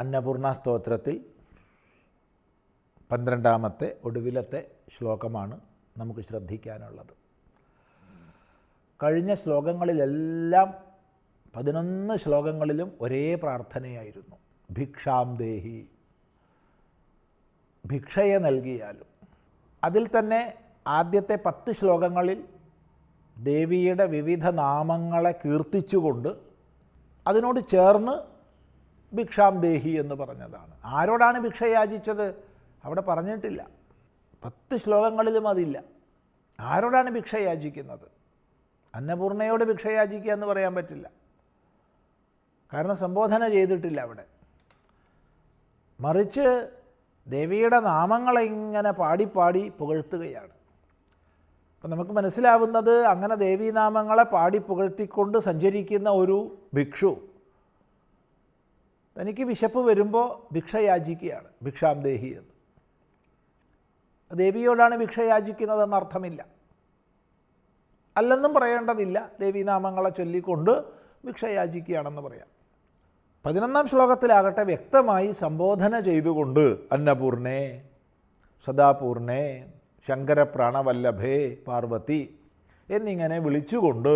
അന്നപൂർണ സ്തോത്രത്തിൽ പന്ത്രണ്ടാമത്തെ ഒടുവിലത്തെ ശ്ലോകമാണ് നമുക്ക് ശ്രദ്ധിക്കാനുള്ളത്. കഴിഞ്ഞ ശ്ലോകങ്ങളിലെല്ലാം പതിനൊന്ന് ശ്ലോകങ്ങളിലും ഒരേ പ്രാർത്ഥനയായിരുന്നു. ഭിക്ഷാം ദേഹി. ഭിക്ഷയെ നൽകിയാലും. അതിൽ തന്നെ ആദ്യത്തെ പത്ത് ശ്ലോകങ്ങളിൽ ദേവിയുടെ വിവിധ നാമങ്ങളെ കീർത്തിച്ചുകൊണ്ട് അതിനോട് ചേർന്ന് ഭിക്ഷാം ദേഹി എന്ന് പറഞ്ഞതാണ്. ആരോടാണ് ഭിക്ഷ യാചിച്ചത്? അവിടെ പറഞ്ഞിട്ടില്ല. പത്ത് ശ്ലോകങ്ങളിലും അതില്ല. ആരോടാണ് ഭിക്ഷ യാചിക്കുന്നത്? അന്നപൂർണയോട് ഭിക്ഷ യാചിക്കുക എന്ന് പറയാൻ പറ്റില്ല. കാരണം സംബോധന ചെയ്തിട്ടില്ല അവിടെ. മറിച്ച് ദേവിയുടെ നാമങ്ങളെ ഇങ്ങനെ പാടി പാടി പുകഴ്ത്തുകയാണ്. അപ്പം നമുക്ക് മനസ്സിലാവുന്നത് അങ്ങനെ ദേവീനാമങ്ങളെ പാടി പുകഴ്ത്തിക്കൊണ്ട് സഞ്ചരിക്കുന്ന ഒരു ഭിക്ഷു തനിക്ക് വിശപ്പ് വരുമ്പോൾ ഭിക്ഷ യാചിക്കുകയാണ് ഭിക്ഷാം ദേഹി എന്ന്. ദേവിയോടാണ് ഭിക്ഷ യാചിക്കുന്നതെന്ന് അർത്ഥമില്ല. അല്ലെന്നും പറയേണ്ടതില്ല. ദേവീനാമങ്ങളെ ചൊല്ലിക്കൊണ്ട് ഭിക്ഷ യാചിക്കുകയാണെന്ന് പറയാം. പതിനൊന്നാം ശ്ലോകത്തിലാകട്ടെ വ്യക്തമായി സംബോധന ചെയ്തുകൊണ്ട് അന്നപൂർണേ സദാപൂർണേ ശങ്കരപ്രാണവല്ലഭേ പാർവതി എന്നിങ്ങനെ വിളിച്ചുകൊണ്ട്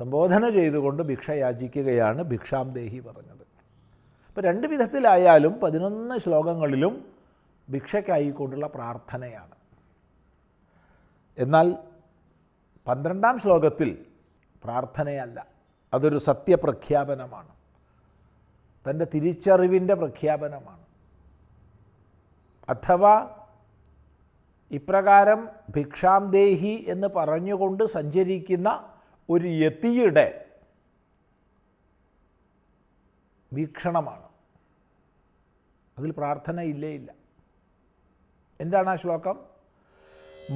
സംബോധന ചെയ്തുകൊണ്ട് ഭിക്ഷ യാചിക്കുകയാണ് ഭിക്ഷാം ദേഹി പറഞ്ഞത്. അപ്പോൾ രണ്ട് വിധത്തിലായാലും പതിനൊന്ന് ശ്ലോകങ്ങളിലും ഭിക്ഷയ്ക്കായിക്കൊണ്ടുള്ള പ്രാർത്ഥനയാണ്. എന്നാൽ പന്ത്രണ്ടാം ശ്ലോകത്തിൽ പ്രാർത്ഥനയല്ല. അതൊരു സത്യപ്രഖ്യാപനമാണ്. തന്റെ തിരിച്ചറിവിന്റെ പ്രഖ്യാപനമാണ്. അഥവാ ഇപ്രകാരം ഭിക്ഷാം ദേഹി എന്ന് പറഞ്ഞുകൊണ്ട് സഞ്ചരിക്കുന്ന ഒരു യതിയുടെ വീക്ഷണമാണ്. അതിൽ പ്രാർത്ഥന ഇല്ലേ. ഇല്ല എന്താണ് ആ ശ്ലോകം?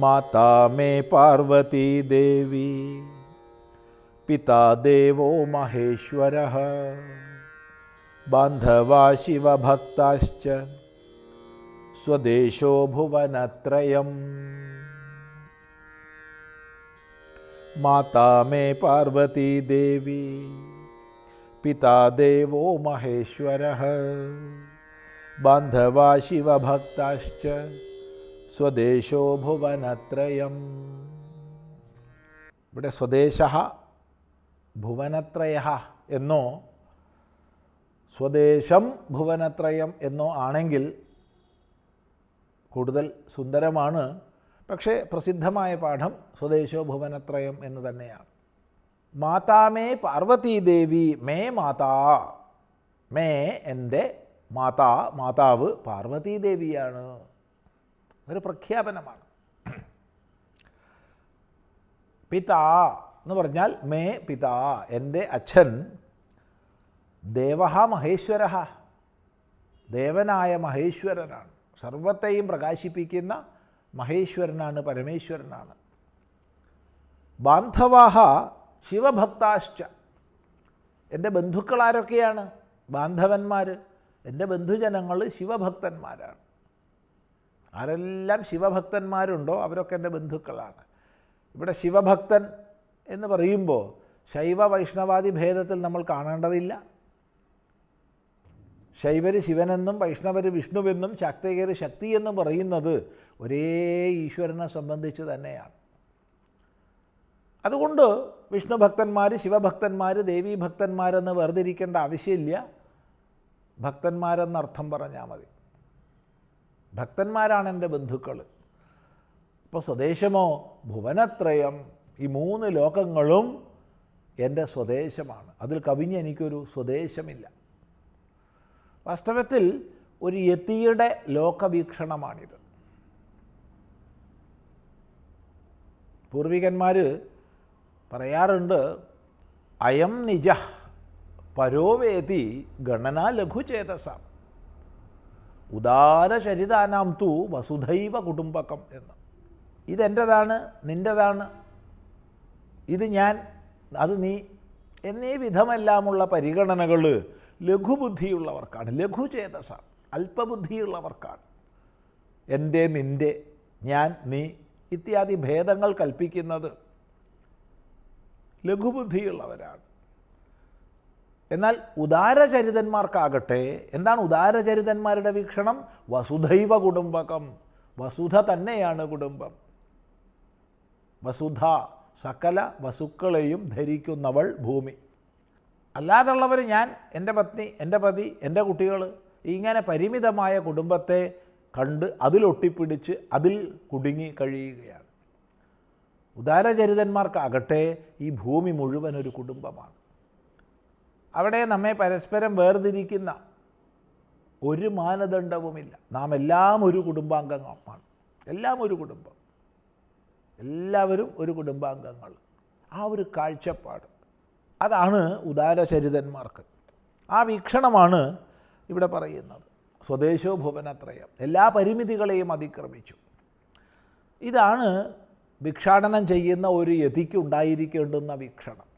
മാതാമേ പാർവതി ദേവി പിതാ ദേവോ മഹേശ്വര ബാന്ധവാ ശിവഭക്താശ്ച സ്വദേശോ ഭുവനത്രയം. മാതാ മേ പാർവതി ദേവി പിതാ ദേവോ മഹേശ്വര ബാന്ധവാ ശിവഭക്ത സ്വദേശോ ഭുവനത്രയം ഇവിടെ സ്വദേശ ഭുവനത്രയ എന്നോ സ്വദേശം ഭുവനത്രയം എന്നോ ആണെങ്കിൽ കൂടുതൽ സുന്ദരമാണ്. പക്ഷേ പ്രസിദ്ധമായ പാഠം സ്വദേശോ ഭുവനത്രയം എന്ന് തന്നെയാണ്. മാതാമേ പാർവതീദേവി മേ മാതാ മേ എന്റെ മാതാ മാതാവ് പാർവതീദേവിയാണ്. ഒരു പ്രഖ്യാപനമാണ്. പിതാ എന്ന് പറഞ്ഞാൽ മേ പിതാ എന്റെ അച്ഛൻ ദേവഹ മഹേശ്വര ദേവനായ മഹേശ്വരനാണ്. സർവത്തെയും പ്രകാശിപ്പിക്കുന്ന മഹേശ്വരനാണ് പരമേശ്വരനാണ്. ബാന്ധവാഹ ശിവഭക്താശ്ച. എന്റെ ബന്ധുക്കളാരൊക്കെയാണ്? ബാന്ധവന്മാർ എന്റെ ബന്ധുജനങ്ങൾ ശിവഭക്തന്മാരാണ്. ആരെല്ലാം ശിവഭക്തന്മാരുണ്ടോ അവരൊക്കെ എന്റെ ബന്ധുക്കളാണ്. ഇവിടെ ശിവഭക്തൻ എന്ന് പറയുമ്പോൾ ശൈവ വൈഷ്ണവാദി ഭേദത്തിൽ നമ്മൾ കാണേണ്ടതില്ല. ശൈവർ ശിവനെന്നും വൈഷ്ണവർ വിഷ്ണുവെന്നും ശാക്തികര് ശക്തി എന്നും പറയുന്നത് ഒരേ ഈശ്വരനെ സംബന്ധിച്ച് തന്നെയാണ്. അതുകൊണ്ട് വിഷ്ണു ഭക്തന്മാർ ശിവഭക്തന്മാർ ദേവീഭക്തന്മാരെന്ന് വേർതിരിക്കേണ്ട ആവശ്യമില്ല. ഭക്തന്മാരെന്നർത്ഥം പറഞ്ഞാൽ മതി. ഭക്തന്മാരാണ് എന്റെ ബന്ധുക്കൾ. ഇപ്പോൾ സ്വദേശമോ? ഭുവനത്രയം ഈ മൂന്ന് ലോകങ്ങളും എന്റെ സ്വദേശമാണ്. അതിൽ കവിഞ്ഞ് എനിക്കൊരു സ്വദേശമില്ല. വാസ്തവത്തിൽ ഒരു യതിയുടെ ലോകവീക്ഷണമാണിത്. പൂർവികന്മാർ പറയാറുണ്ട് അയം നിജ പരോവേതി ഗണന ലഘുചേതസ. ഉദാരചരിതാനാം തു വസുധൈവ കുടുംബകം എന്ന്. ഇതെന്റെതാണ്? നിന്റെതാണ്? ഇത് ഞാൻ അത് നീ എന്നീ വിധമെല്ലാമുള്ള പരിഗണനകൾ ലഘുബുദ്ധിയുള്ളവർക്കാണ്. ലഘുചേതസ അല്പബുദ്ധിയുള്ളവർക്കാണ്. എന്റെ നിന്റെ ഞാൻ നീ ഇത്യാദി ഭേദങ്ങൾ കൽപ്പിക്കുന്നത് ലഘുബുദ്ധിയുള്ളവരാണ്. എന്നാൽ ഉദാരചരിതന്മാർക്കാകട്ടെ എന്താണ് ഉദാരചരിതന്മാരുടെ വീക്ഷണം? വസുധൈവ കുടുംബകം. വസുധ തന്നെയാണ് കുടുംബം. വസുധ സകല വസുക്കളെയും ധരിക്കുന്നവൾ ഭൂമി. അല്ലാതുള്ളവർ ഞാൻ എന്റെ പത്നി എന്റെ പതി എന്റെ കുട്ടികൾ ഇങ്ങനെ പരിമിതമായ കുടുംബത്തെ കണ്ട് അതിലൊട്ടിപ്പിടിച്ച് അതിൽ കുടുങ്ങി കഴിയുകയാണ്. ഉദാരചരിതന്മാർക്കാകട്ടെ ഈ ഭൂമി മുഴുവൻ ഒരു കുടുംബമാണ്. അവിടെ നമ്മെ പരസ്പരം വേർതിരിക്കുന്ന ഒരു മാനദണ്ഡവുമില്ല. നാം എല്ലാം ഒരു കുടുംബാംഗങ്ങളാണ്. എല്ലാം ഒരു കുടുംബം. എല്ലാവരും ഒരു കുടുംബാംഗങ്ങൾ. ആ ഒരു കാഴ്ചപ്പാട്. അതാണ് ഉദാരചരിതന്മാർക്ക്. ആ വീക്ഷണമാണ് ഇവിടെ പറയുന്നത്. സ്വദേശോ ഭുവനത്രയം. എല്ലാ പരിമിതികളെയും അതിക്രമിച്ചു. ഇതാണ് ഭിക്ഷാടനം ചെയ്യുന്ന ഒരു യതിക്ക് ഉണ്ടായിരിക്കേണ്ടുന്ന വീക്ഷണം.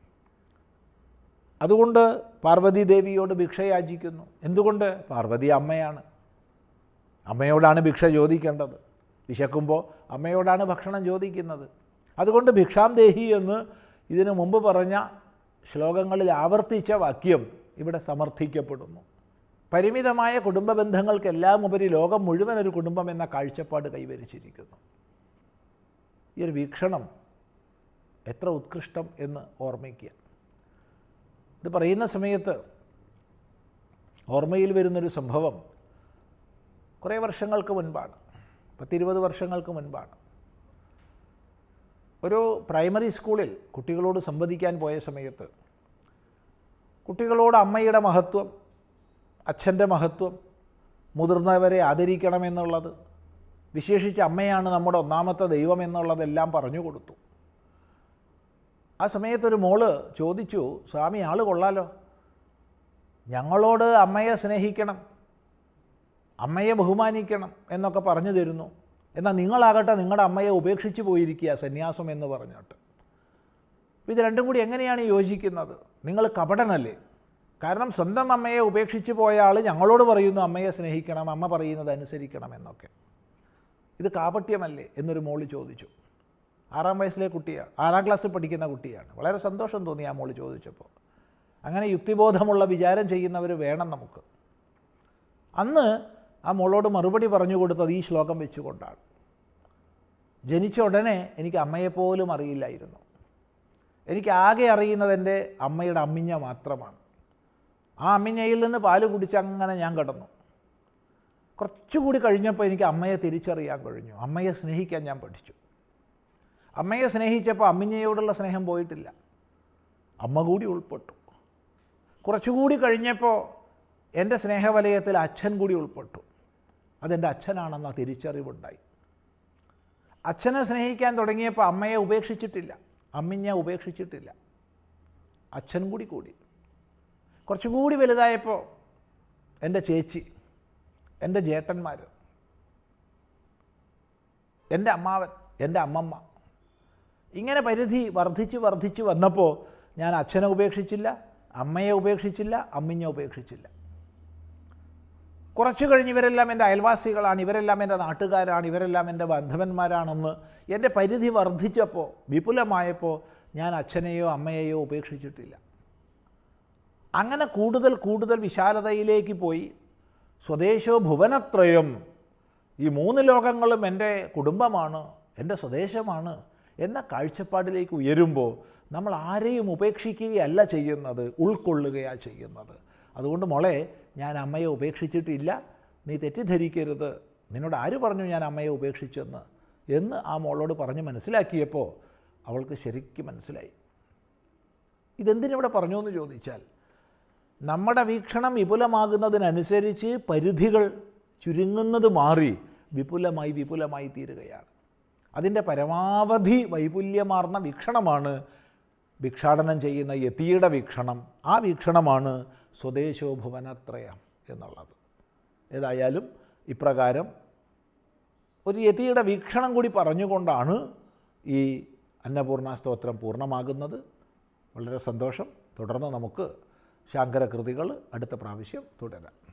അതുകൊണ്ട് പാർവതി ദേവിയോട് ഭിക്ഷ യാചിക്കുന്നു. എന്തുകൊണ്ട്? പാർവതി അമ്മയാണ്. അമ്മയോടാണ് ഭിക്ഷ ചോദിക്കേണ്ടത്. വിശക്കുമ്പോൾ അമ്മയോടാണ് ഭക്ഷണം ചോദിക്കുന്നത്. അതുകൊണ്ട് ഭിക്ഷാം ദേഹി എന്ന് ഇതിനു മുമ്പ് പറഞ്ഞ ശ്ലോകങ്ങളിൽ ആവർത്തിച്ച വാക്യം ഇവിടെ സമർത്ഥിക്കപ്പെടുന്നു. പരിമിതമായ കുടുംബ ബന്ധങ്ങൾക്കെല്ലാം ഉപരി ലോകം മുഴുവൻ ഒരു കുടുംബം എന്ന കാഴ്ചപ്പാട് കൈവരിച്ചിരിക്കുന്നു. ഈ ഒരു വീക്ഷണം എത്ര ഉത്കൃഷ്ടം എന്ന് ഓർമ്മിക്കുക. ഇത് പറയുന്ന സമയത്ത് ഓർമ്മയിൽ വരുന്നൊരു സംഭവം കുറേ വർഷങ്ങൾക്ക് മുൻപാണ് പത്തിരുപത് വർഷങ്ങൾക്ക് മുൻപാണ്. ഒരു പ്രൈമറി സ്കൂളിൽ കുട്ടികളോട് സംവദിക്കാൻ പോയ സമയത്ത് കുട്ടികളോട് അമ്മയുടെ മഹത്വം അച്ഛന്റെ മഹത്വം മുതിർന്നവരെ ആദരിക്കണമെന്നുള്ളത് വിശേഷിച്ച് അമ്മയാണ് നമ്മുടെ ഒന്നാമത്തെ ദൈവം എന്നുള്ളതെല്ലാം പറഞ്ഞു കൊടുത്തു. ആ സമയത്തൊരു മോൾ ചോദിച്ചു സ്വാമി ആൾ കൊള്ളാലോ? ഞങ്ങളോട് അമ്മയെ സ്നേഹിക്കണം അമ്മയെ ബഹുമാനിക്കണം എന്നൊക്കെ പറഞ്ഞു തരുന്നു. എന്നാൽ നിങ്ങളാകട്ടെ നിങ്ങളുടെ അമ്മയെ ഉപേക്ഷിച്ച് പോയിരിക്കുക സന്യാസം എന്ന് പറഞ്ഞിട്ട്. ഇത് രണ്ടും കൂടി എങ്ങനെയാണ് യോജിക്കുന്നത്? നിങ്ങൾ കപടനല്ലേ? കാരണം സ്വന്തം അമ്മയെ ഉപേക്ഷിച്ച് പോയ ആൾ ഞങ്ങളോട് പറയുന്നു അമ്മയെ സ്നേഹിക്കണം അമ്മ പറയുന്നത് അനുസരിക്കണം എന്നൊക്കെ. ഇത് കാപട്യമല്ലേ? എന്നൊരു മോൾ ചോദിച്ചു. ആറാം വയസ്സിലെ കുട്ടിയാണ് ആറാം ക്ലാസ്സിൽ പഠിക്കുന്ന കുട്ടിയാണ്. വളരെ സന്തോഷം തോന്നി ആ മോൾ ചോദിച്ചപ്പോൾ. അങ്ങനെ യുക്തിബോധമുള്ള വിചാരം ചെയ്യുന്നവർ വേണം നമുക്ക്. അന്ന് ആ മോളോട് മറുപടി പറഞ്ഞു കൊടുത്തത് ഈ ശ്ലോകം വെച്ചുകൊണ്ടാണ്. ജനിച്ച ഉടനെ എനിക്ക് അമ്മയെപ്പോലും അറിയില്ലായിരുന്നു. എനിക്ക് ആകെ അറിയുന്നത് എന്റെ അമ്മയുടെ അമ്മിഞ്ഞ മാത്രമാണ്. ആ അമ്മിഞ്ഞയിൽ നിന്ന് പാൽ കുടിച്ച് അങ്ങനെ ഞാൻ കിടന്നു. കുറച്ചുകൂടി കഴിഞ്ഞപ്പോൾ എനിക്ക് അമ്മയെ തിരിച്ചറിയാൻ കഴിഞ്ഞു. അമ്മയെ സ്നേഹിക്കാൻ ഞാൻ പഠിച്ചു. അമ്മയെ സ്നേഹിച്ചപ്പോൾ അമ്മിഞ്ഞയോടുള്ള സ്നേഹം പോയിട്ടില്ല. അമ്മ കൂടി ഉൾപ്പെട്ടു. കുറച്ചുകൂടി കഴിഞ്ഞപ്പോൾ എന്റെ സ്നേഹവലയത്തിൽ അച്ഛൻ കൂടി ഉൾപ്പെട്ടു. അതെന്റെ അച്ഛനാണെന്ന തിരിച്ചറിവുണ്ടായി. അച്ഛനെ സ്നേഹിക്കാൻ തുടങ്ങിയപ്പോൾ അമ്മയെ ഉപേക്ഷിച്ചിട്ടില്ല. അമ്മിഞ്ഞ ഉപേക്ഷിച്ചിട്ടില്ല. അച്ഛൻ കൂടി കൂടി. കുറച്ചുകൂടി വലുതായപ്പോൾ എന്റെ ചേച്ചി എന്റെ ജേട്ടന്മാർ എന്റെ അമ്മാവൻ എന്റെ അമ്മമ്മ ഇങ്ങനെ പരിധി വർദ്ധിച്ച് വർദ്ധിച്ച് വന്നപ്പോൾ ഞാൻ അച്ഛനെ ഉപേക്ഷിച്ചില്ല അമ്മയെ ഉപേക്ഷിച്ചില്ല അമ്മിഞ്ഞെ ഉപേക്ഷിച്ചില്ല. കുറച്ച് കഴിഞ്ഞ് ഇവരെല്ലാം എന്റെ അയൽവാസികളാണ് ഇവരെല്ലാം എന്റെ നാട്ടുകാരാണ് ഇവരെല്ലാം എന്റെ ബന്ധവന്മാരാണെന്ന് എന്റെ പരിധി വർദ്ധിച്ചപ്പോൾ വിപുലമായപ്പോൾ ഞാൻ അച്ഛനെയോ അമ്മയെയോ ഉപേക്ഷിച്ചിട്ടില്ല. അങ്ങനെ കൂടുതൽ കൂടുതൽ വിശാലതയിലേക്ക് പോയി. സ്വദേശോ ഭുവനത്രയം ഈ മൂന്ന് ലോകങ്ങളും എന്റെ കുടുംബമാണ് എന്റെ സ്വദേശമാണ്. എന്ന കാഴ്ചപ്പാടിലേക്ക് ഉയരുമ്പോൾ നമ്മൾ ആരെയും ഉപേക്ഷിക്കുകയല്ല ചെയ്യുന്നത് ഉൾക്കൊള്ളുകയാണ് ചെയ്യുന്നത്. അതുകൊണ്ട് മോളെ ഞാൻ അമ്മയെ ഉപേക്ഷിച്ചിട്ടില്ല. നീ തെറ്റിദ്ധരിക്കരുത്. നിന്നോട് ആര് പറഞ്ഞു ഞാൻ അമ്മയെ ഉപേക്ഷിച്ചെന്ന്? എന്ന് ആ മോളോട് പറഞ്ഞ് മനസ്സിലാക്കിയപ്പോൾ അവൾക്ക് ശരിക്കും മനസ്സിലായി. ഇതെന്തിനിവിടെ പറഞ്ഞു എന്ന് ചോദിച്ചാൽ നമ്മുടെ വീക്ഷണം വിപുലമാകുന്നതിനനുസരിച്ച് പരിധികൾ ചുരുങ്ങുന്നത് മാറി വിപുലമായി വിപുലമായി തീരുകയാണ്. അതിന്റെ പരമാവധി വൈപുല്യമാർന്ന വീക്ഷണമാണ് ഭിക്ഷാടനം ചെയ്യുന്ന യതിയുടെ വീക്ഷണം. ആ വീക്ഷണമാണ് സ്വദേശോ ഭുവനത്രയം എന്നുള്ളത്. ഏതായാലും ഇപ്രകാരം ഒരു യതിയുടെ വീക്ഷണം കൂടി പറഞ്ഞുകൊണ്ടാണ് ഈ അന്നപൂർണ സ്തോത്രം പൂർണമാകുന്നത്. വളരെ സന്തോഷം. തുടർന്ന് നമുക്ക് ശാങ്കരകൃതികൾ അടുത്ത പ്രാവശ്യം തുടരാം.